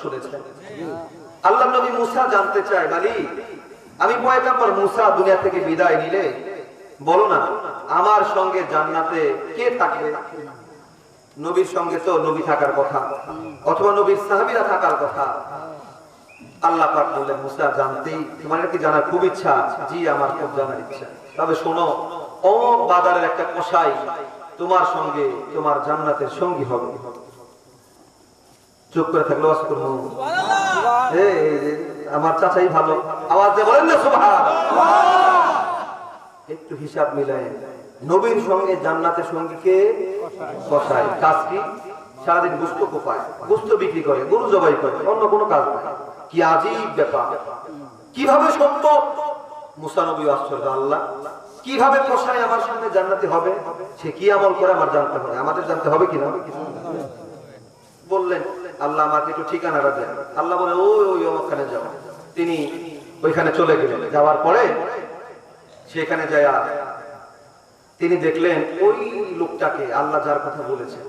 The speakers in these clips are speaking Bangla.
শুনেছেন। আল্লাহ নবী মুসা জানতে চায় মালি আমি পয়গাম্বর মুসা দুনিয়া থেকে বিদায় নিলে, বলো না, আমার সঙ্গে জান্নাতে কে থাকবে? নবীর সঙ্গে তো নবী থাকার কথা, অথবা নবীর সাহাবীরা থাকার কথা। আল্লাহ পাক বললেন, মুসা, জানতেই তোমার কি জানার খুব ইচ্ছা? জি, আমার খুব জানার ইচ্ছা। তবে শোনো, অমক বাজারের একটা কষাই তোমার সঙ্গে তোমার জান্নাতের সঙ্গী হবে। চুপ করে থাকলে আমার চাচাই ভালো। আওয়াজ বলেন। একটু হিসাব মিলাই নবীর সঙ্গে জান্নাতের সঙ্গীকে কষায় কাজ কি? সারাদিন গুস্ত কোপায়, গুস্ত বিক্রি করে, গরু জবাই করে, অন্য কোনো কাজ নাই। কি আজীব ব্যাপার। কীভাবে সম্ভব মুসানবী আশ্চর্য, আল্লাহ। কীভাবে কষায় আমার সামনে জান্নাতি হবে? সে কি আমল করে আমার জানতে হবে? আমাদের জানতে হবে কিনা? বললেন আল্লাহ আমাকে একটু ঠিকানাটা দেন। আল্লাহ বলে, ওই ওই ওখানে যাও। তিনি ওইখানে চলে গেলেন। যাওয়ার পরে সেখানে যায় তিনি দেখলেন ওই লোকটাকে আল্লাহ যার কথা বলেছেন,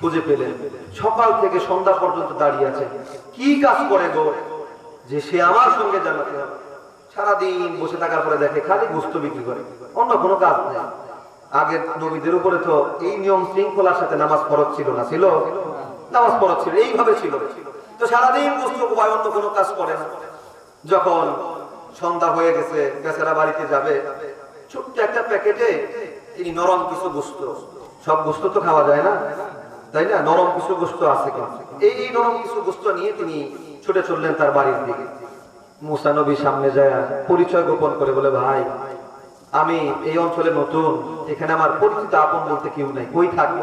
খুঁজে পেলেন। সকাল থেকে সন্ধ্যা পর্যন্ত দাঁড়িয়ে আছে। কি কাজ করে গো? যে সে আমার সঙ্গে জানাতে হবে। সারাদিন বসে থাকার পরে দেখে খালি গুস্ত বিক্রি করে। অন্য কোনো কাজ নেই। আগের নবীদের উপরে তো এই নিয়ম শৃঙ্খলার সাথে নামাজ ফরজ ছিল না, ছিল? নামাজ ফরজ ছিল এইভাবে ছিল। তো সারাদিন গুস্ত কোপায় অন্য কোনো কাজ করে না। যখন সন্ধ্যা হয়ে গেছে, বেচারা বাড়িতে যাবে, ছোট্ট একটা প্যাকেটে তিনি নরম কিছু গোস্ত সব গোস্ত তো খাওয়া যায় না, তাই না? নরম কিছু গোস্ত আছে এই এই নরম কিছু গোস্ত নিয়ে তিনি ছুটে চললেন তার বাড়ির দিকে। মুসা নবী সামনে যায়, পরিচয় গোপন করে বলে, ভাই, আমি এই অঞ্চলে নতুন। এখানে আমার পরিচিত আপন বলতে কেউ নাই। কই থাকব?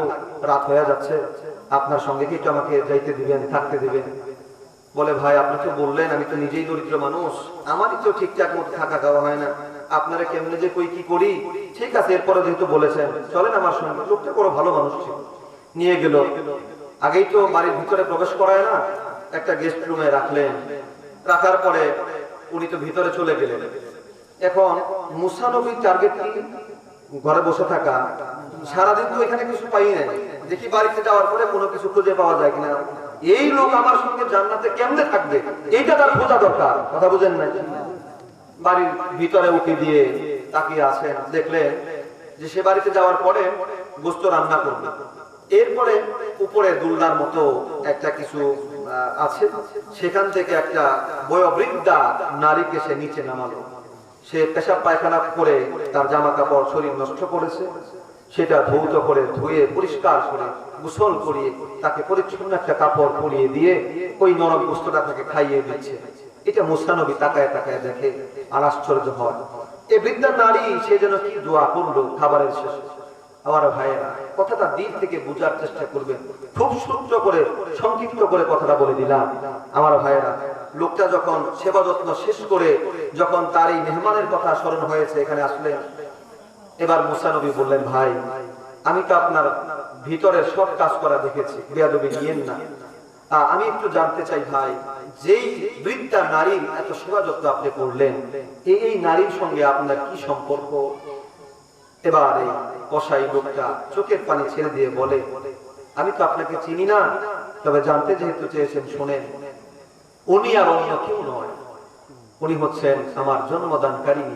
রাত হয়ে যাচ্ছে। আপনার সঙ্গে কি একটু আমাকে যাইতে দিবেন, থাকতে দিবেন? বলে, ভাই, আপনি তো বললেন, আমি তো নিজেই দরিদ্র মানুষ। আমারই তো ঠিকঠাক মতো থাকা খাওয়া হয় না। আপনারা কেমনে যে কই কি করি? ঠিক আছে, এরপরে যেহেতু বলেছেন, চলেন আমার সঙ্গে। লোকটা বড় ভালো মানুষ ছিল। নিয়ে গেল। আগেই তো বাড়ির ভিতরে প্রবেশ করায় না, একটা গেস্ট রুমে রাখলেন। রাখার পরে উনি তো ভিতরে চলে গেলেন। এখন মুসানবীর টার্গেট কি? ঘরে বসে থাকা। সারাদিন তো এখানে কিছু পাই নাই। দেখি বাড়িতে যাওয়ার পরে কোনো কিছু খুঁজে পাওয়া যায় কিনা? এই লোক আমার সঙ্গে জান্নাতে কেমনে থাকবে? এইটা তার খোঁজা দরকার। কথা বুঝেন নাই? বাড়ির ভিতরে উঠে দিয়ে তাকিয়ে আছেন, দেখলেন যে সে বাড়িতে যাওয়ার পরে গোস্ত রান্না করবে। এরপরে উপরে দুলনার মতো একটা কিছু আছে। সেখান থেকে একটা বয়োবৃদ্ধা নারীকে সে নিচে নামালো। সে পেশাব পায়খানা করে তার জামা কাপড় শরীর নষ্ট করেছে। সেটা ধৌত করে ধুয়ে পরিষ্কার করে, গোসল করিয়ে, তাকে পরিচ্ছন্ন একটা কাপড় পরিয়ে দিয়ে ওই নরম বস্তুটা তাকে খাইয়ে দিচ্ছে। এটা মুসানবী তাকায় তাকায় দেখে আর আশ্চর্য হয়। এই বৃদ্ধা নারী, সে যেন কি দোয়া করল খাবারের শেষে। আমার ভাইয়েরা, কথাটা দিল থেকে বোঝার চেষ্টা করবেন। খুব সূত্র করে, সংক্ষিপ্ত করে কথাটা বলে দিলাম। আমার ভাইয়েরা, লোকটা যখন সেবা যত্ন শেষ করে, যখন তার এই মেহমানের কথা স্মরণ হয়েছে, এখানে আসলেন। এবার মুসানবী বললেন, ভাই, আমি তো আপনার ভিতরের সব কাজ করা দেখেছি, বেয়াদবি নিয়েন না। আমি একটু জানতে চাই, ভাই, যেই বৃদ্ধা নারীর এত সেবা যত্ন আপনি করলেন, এই নারীর সঙ্গে আপনার কি সম্পর্ক? এবার কসাই লোকটা চোখের পানি ছেড়ে দিয়ে বলে, আমি তো আপনাকে চিনি না, তবে জানতে যেহেতু চেয়েছেন, শোনেন, উনি আর অন্য কেউ নয়। উনি হচ্ছেন আমার জন্মদানকারী।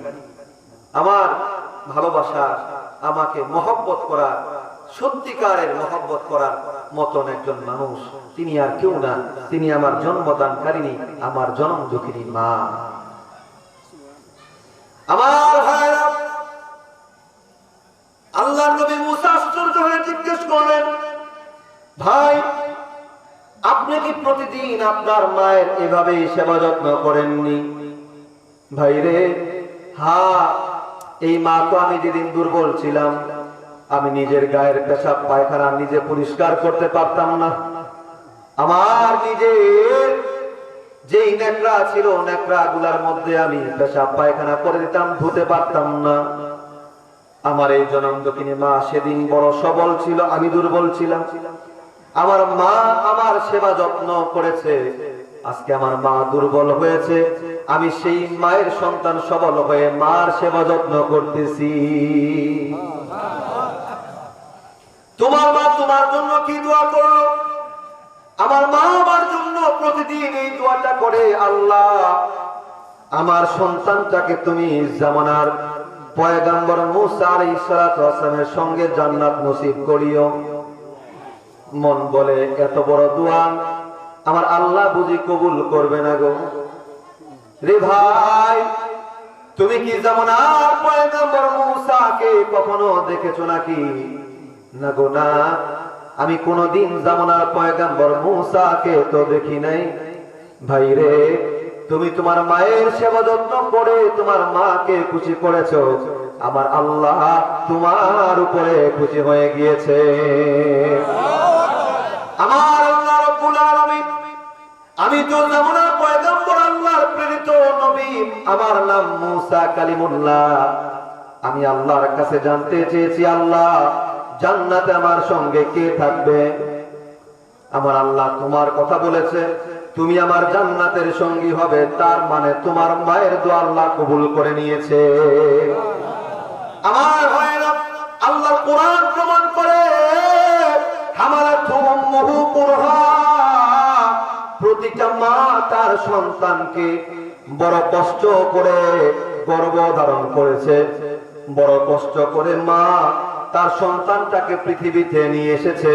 আমার ভালোবাসা, আমাকে মহব্বত করার, সত্যিকারের মহব্বত করার মতন একজন মানুষ। তিনি আর কেউ না। তিনি আমার জন্মদানকারিনী আমার জন্ম দুঃখিনী মা। আমার ভাইরা আল্লাহ নবী মুসা আশ্চর্য হয়ে জিজ্ঞেস করলেন, ভাই, আপনি কি প্রতিদিন আপনার মায়ের এভাবে সেবা যত্ন করেননি? ভাই রে, হা এই মা তো আমি যেদিন দুর্বল ছিলাম, আমি নিজের গায়ের পেশাব পায়খানা নিজে পরিষ্কার করতে পারতাম না। আমার নিজের যেই নেকড়া ছিল নেকড়া গুলার মধ্যে আমি পেশাব পায়খানা করে দিতাম, ধুতে পারতাম না। আমার এই জনম দক্ষিণে মা সেদিন বড় সবল ছিল, আমি দুর্বল ছিলাম। আমার মা আমার সেবা যত্ন করেছে। আজকে আমার মা দুর্বল হয়েছে। আমি সেই মায়ের সন্তান সবল হয়ে মার সেবা যত্ন করতেছি। তোমার মা তোমার জন্য কি দোয়া করল? আমার মা আমার জন্য প্রতিদিন এই দোয়াটা করে, আল্লাহ, আমার সন্তানটাকে তুমি জামানার পয়গাম্বর মুসা আলাইহিস সালাতু সঙ্গে জান্নাত নসিব করিও। মন বলে এত বড় দোয়া। আমার আল্লাহ বুঝি কবুল করবে না গো। রে ভাই, তুমি কি যেমন আর পয়গম্বর মুসাকে কখনো দেখেছ নাকি? না গো না, আমি কোনদিন যেমন আর পয়গম্বর মুসাকে তো দেখি নাই। ভাই রে, তুমি তোমার মায়ের সেবা যত্ন করে তোমার মাকে খুশি করেছ। আমার আল্লাহ তোমার উপরে খুশি হয়ে গিয়েছে। আমার আমি তো জামুনার পয়গম্বর আল্লাহর প্রেরিত নবী। আমার নাম মুসা কালিমুল্লাহ। আমি আল্লাহর কাছে জানতে চেয়েছি, আল্লাহ, জান্নাতে আমার সঙ্গে কে থাকবে? আমার আল্লাহ তোমার কথা বলেছে, তুমি আমার জান্নাতের সঙ্গী হবে, তার মানে তোমার মায়ের দোয়া আল্লাহ কবুল করে নিয়েছে। আমার আল্লাহ কোরআন প্রমাণ করে হামারা তুমুহু কুরহা। প্রতিটা মা তার সন্তানকে বড় কষ্ট করে গর্ভ ধারণ করেছে। বড় কষ্ট করে মা তার সন্তানটাকে পৃথিবীতে নিয়ে এসেছে।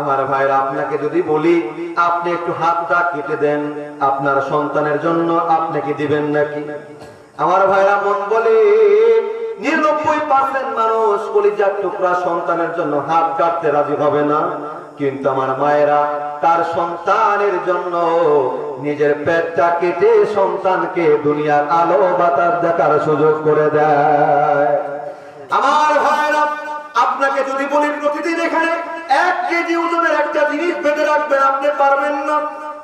আমার ভাইরা, আপনাকে যদি বলি, আপনি একটু হাতটা কেটে দেন। আপনার সন্তানের জন্য আপনি কি দিবেন নাকি? আমার ভাইরা, মন বলে নিরানব্বই পার্সেন্ট মানুষ কলিজার টুকরা সন্তানের জন্য হাত কাটতে রাজি হবে না। কিন্তু আমার মায়েরা তার সন্তানের জন্য নিজের পেটটা কেটে সন্তানকে দুনিয়ার আলো বাতাস দেখার সুযোগ করে দেয়। আমার ভাইরা, আপনাকে যদি বলি প্রতিদিন এখানে এক কেজি ওজনের একটা জিনিস বেঁধে রাখবেন, আপনি পারবেন না।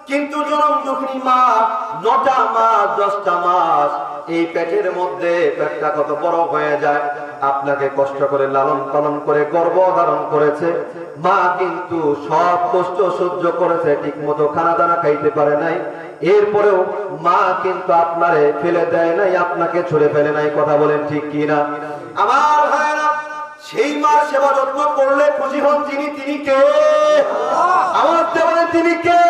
কিন্তু জনম দুঃখী মা, নটা মাস, দশটা মাস এই পেটের মধ্যে পেটটা কত বড় হয়ে যায়, আপনাকে কষ্ট করে লালন পালন করে গর্ব ধারণ করেছে। মা কিন্তু সব কষ্ট সহ্য করেছে ঠিক মতো খানা দানা খাইতে পারে নাই। এরপরেও মা কিন্তু আপনারে ফেলে দেয় নাই, আপনাকে ছুড়ে ফেলে নাই, কথা বলেন ঠিক কি না আমার সেই মার সেবা যত্ন করলে খুশি হন যিনি, তিনি কে? আমার দেওয়ালে তিনি কে?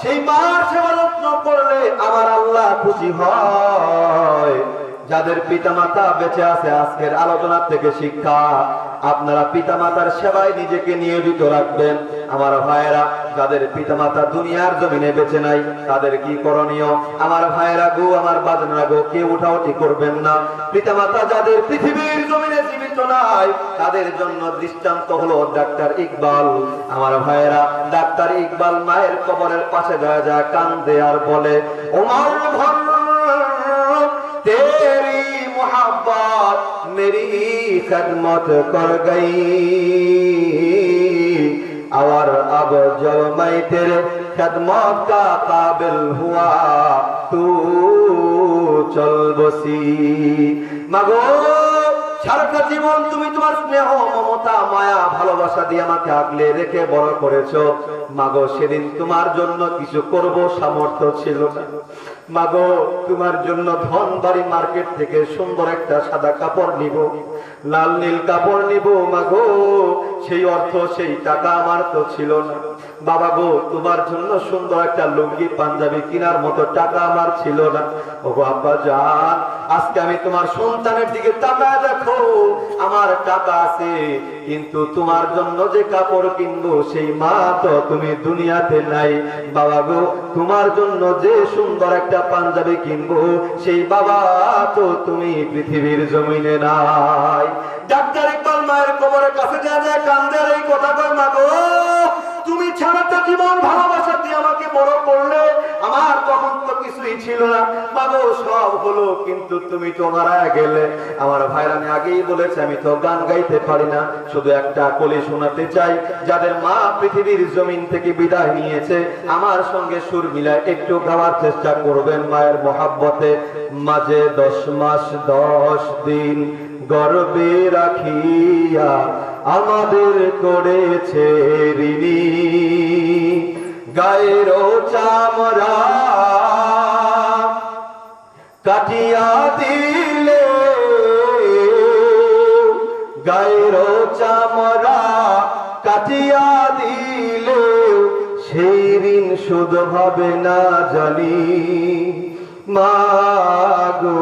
সেই মার সেবা করলে আমার আল্লাহ খুশি হয়। যাদের পিতামাতা বেঁচে আছে, আজকের আলোচনা থেকে শিক্ষা। আপনারা পিতামাতার সেবায় নিজেকে নিয়োজিত রাখবেন। আমার ভাইয়েরা, যাদের পিতামাতা দুনিয়ার জমিনে বেঁচে নাই, তাদের কি করণীয়? আমার ভাইয়েরা গো, আমার বাজনারা গো, কেউ উঠাউঠি করবেন না। পিতামাতা যাদের পৃথিবীর জমিনে জীবিত নাই, তাদের জন্য দৃষ্টান্ত হলো ডাক্তার ইকবাল। আমার ভাইয়েরা, ডাক্তার ইকবাল মায়ের কবরের পাশে যায় যায় কান্দে আর বলে, ওমর ভর तेरी मोहब्बत मेरी खदमत कर गई और अब जब मैं तेरे खदमत का काबिल हुआ तू চল বসি মাগো সারাটা জীবন তুমি তোমার স্নেহ মমতা মায়া ভালোবাসা দিয়ে আমাকে আগলে রেখে বড় করেছো মাগো সেদিন তোমার জন্য কিছু করব সামর্থ্য ছিল না মাগো, তোমার জন্য ধন বাড়ি মার্কেট থেকে সুন্দর একটা সাদা কাপড় নিব। লাল নীল কাপড় নিব মাগো। সেই অর্থ, সেই টাকা আমার তো ছিল না। বাবা গো তোমার জন্য সুন্দর একটা লুঙ্গি, পাঞ্জাবি কেনার মতো টাকা আমার ছিল না। ও আব্বা জান, আজকে আমি তোমার সন্তানের দিকে তাকায় দেখো। আমার টাকা আছে, কিন্তু তোমার জন্য যে কাপড় কিনবো, সেই মা তো তুমি দুনিয়াতে নাই। বাবা গো তোমার জন্য যে সুন্দর একটা পাঞ্জাবি কিনবো, সেই বাবা তো তুমি পৃথিবীর জমিনে নাই। ডাক্তার ইকবাল মায়ের কবরের কাছে যা যায় কান্দের এই কথা কয় মা গো। জীবন ভালোবাসা দিয়ে আমাকে বড় করলে, আমার তখন তো কিছুই ছিল না। বাবু, সব হলো কিন্তু তুমি তো মারা গেলে। আমার ভাইরা আমি আগেই বলেছি, আমি তো গান গাইতে পারি না। শুধু একটা কলি শোনাতে চাই, যাদের মা পৃথিবীর জমিন থেকে বিদায় নিয়েছে, আমার সঙ্গে সুর মিলায় একটু গাওয়ার চেষ্টা করবেন মায়ের মহাব্বতে। মাঝে দশ মাস, দশ দিন গর্বে রাখিয়া আমাদের করেছে ঋণী। গায়ের চামরা কাটিয়া দিলে, গায়ের চামরা কাটিয়া দিলে, সেই ঋণ শুধ হবে না জানি। মাগো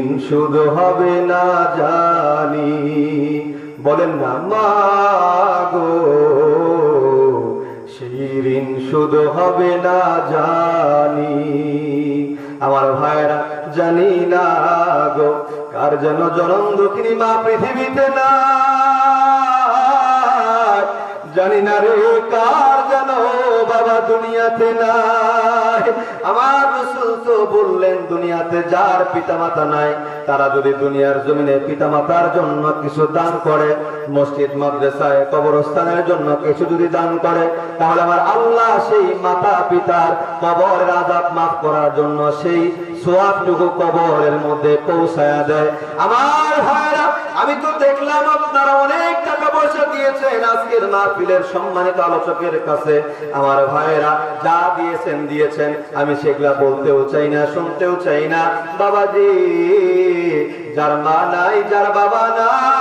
ঋণ শুধ হবে না জানি। বলেন না মাগো সেই ঋণ হবে না জানি। আমার ভাইরা জানি না গো, কার যেন জনম দক্ষিণী মা পৃথিবীতে না জানি না রে কার যেন বাবা দুনিয়াতে নাই। আমার রসুল তো বললেন, দুনিয়াতে যার পিতামাতা নাই, তারা যদি দুনিয়ার জমিনে পিতামাতার জন্য কিছু দান করে, মসজিদ, মাদ্রাসায়, কবরস্থানের জন্য কিছু যদি দান করে, তাহলে আমার আল্লাহ সেই মাতা পিতার কবরের আজাব মাফ করার জন্য সেই সোয়াবটুকু কবরের মধ্যে পৌঁছায়া দেয়। আমার ভাইরা আমি তো দেখলাম আপনারা অনেক টাকা আজকের মাহফিলের সম্মানিত আলোচকের কাছে আমার ভাইয়েরা, যা দিয়েছেন দিয়েছেন, আমি সেগুলা বলতেও চাই না, শুনতেও চাই না। বাবাজি, যার মা নাই, যার বাবা নাই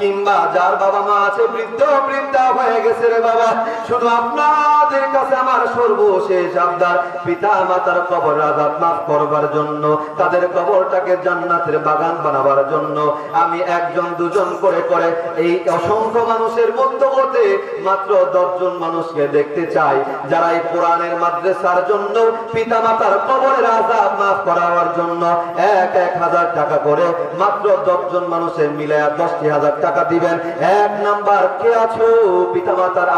কিংবা যার বাবা মা আছে, বৃদ্ধ, বৃদ্ধা হয়ে গেছে রে বাবা। শুধু আপনাদের কাছে আমার সর্বশেষ আবদার পিতা মাতার কবর আজাদ মাফ করবার জন্য, তাদের কবরটাকে জান্নাতের বাগান বানাবার জন্য। আমি একজন, দুজন করে করে এই অসংখ্য মানুষের মধ্য হতে মাত্র দশজন মানুষকে দেখতে চাই, যারা এই কোরআনের মাদ্রাসার জন্য পিতা মাতার কবরের আজাদ মাফ করাবার জন্য এক এক হাজার টাকা করে মাত্র দশজন মানুষের মিলে দশটি হাজার টাকা দিবেন। এক নাম্বার কে আছো? পিতা মাতার